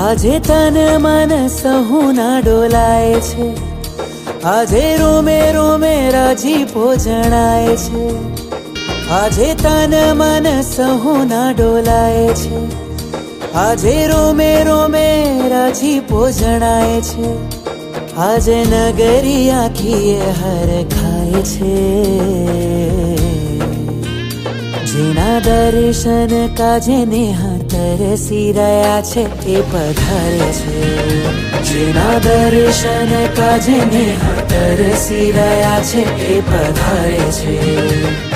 આજે તન મન સહુના ડોલાય છે. આજે રોમે રોમે રાજીપો જણાય છે. આજે તન મન સહુના ડોલાય છે. આજે રોમે રોમે રાજીપો જણાય છે. આજે નગરી આખી હર ખાય છે. જેના દર્શન કાજે નેહા તરસી રહ્યા છે એ પધારે છે. જેના દર્શન કાજે નેહા તરસી રહ્યા છે એ પધારે છે.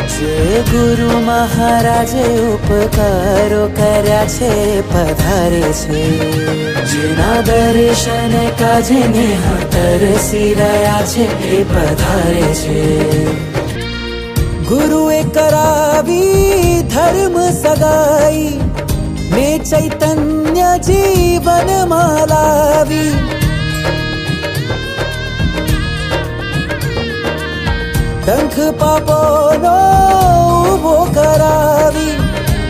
જે ગુરુ મહારાજે ઉપકારો કર્યા છે પધારે છે. જેના દર્શન કાજે નેહા તરસી રહ્યા છે એ પધારે છે. ગુરુએ કરાવી ધર્મ સગાઈ. ચૈતન્ય જીવન લાવી ડંખ પાપોનો ઊભો કરાવી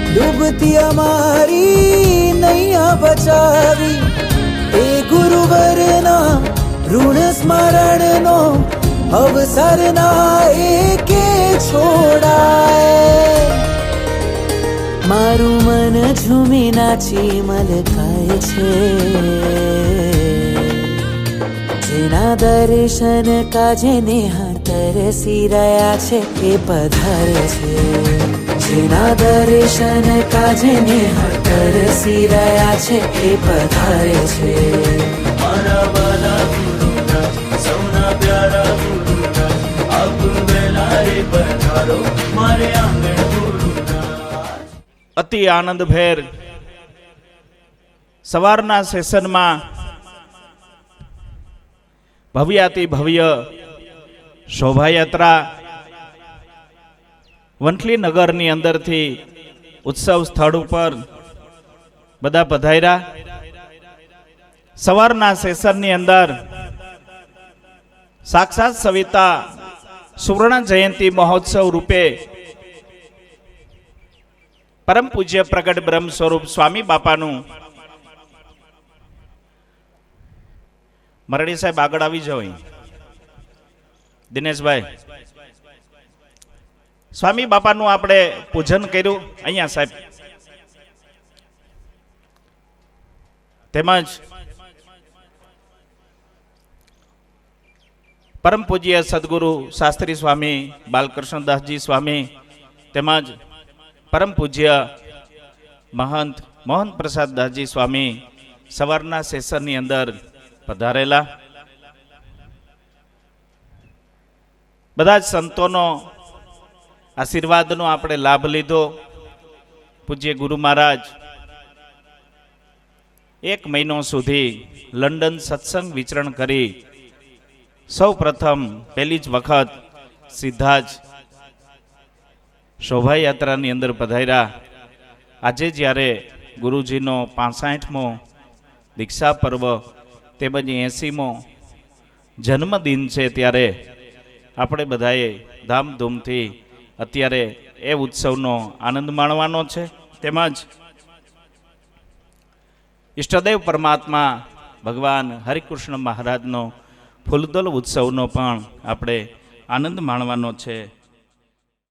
ડૂબતી અમારી નૈયા બચાવી એ ગુરુવરના ઋણ સ્મરણનો અવસર ના એકે છોડાય મારું મન ઝૂમી નાચી મલકાય છે. જેના દર્શન કાજે નેહા તરસી રહ્યા છે એ પધારે છે. જેના દર્શન કાજે નેહા તરસી રહ્યા છે એ પધારે છે. મારા અતિ આનંદભેર સવારના સેશનમાં ભવ્યાતિ ભવ્ય શોભાયાત્રા વંથલી નગરની અંદરથી ઉત્સવ સ્થળ ઉપર બધા પધાર્યા. સવારના સેશનની અંદર સાક્ષાત સવિતા સુવર્ણ જયંતી મહોત્સવ રૂપે પરમ પૂજ્ય પ્રગટ બ્રહ્મ સ્વરૂપ સ્વામી બાપાનું. મરડી સાહેબ આગળ આવી જાઓ દિનેશભાઈ. સ્વામી બાપાનું આપણે પૂજન કર્યું અહીંયા સાહેબ. તેમજ પરમ પૂજ્ય સદગુરુ શાસ્ત્રી સ્વામી, બાલકૃષ્ણદાસજી સ્વામી, તેમજ પરમ પૂજ્ય મહંત મોહન પ્રસાદ દાસજી સ્વામી સવારના સેશનની અંદર પધારેલા. બધા જ સંતોનો આશીર્વાદનો આપણે લાભ લીધો. પૂજ્ય ગુરુ મહારાજ, એક મહિનો સુધી લંડન સત્સંગ વિચરણ કરી સૌ પ્રથમ પહેલી જ વખત સીધા જ શોભાયાત્રાની અંદર પધાર્યા. આજે જ્યારે ગુરુજીનો પાસઠમો દીક્ષા પર્વ તેમજ એંસીમો જન્મદિન છે ત્યારે આપણે બધાએ ધામધૂમથી અત્યારે એ ઉત્સવનો આનંદ માણવાનો છે. તેમજ ઈષ્ટદેવ પરમાત્મા ભગવાન હરિકૃષ્ણ મહારાજનો ફૂલદોલ ઉત્સવનો પણ આપણે આનંદ માણવાનો છે.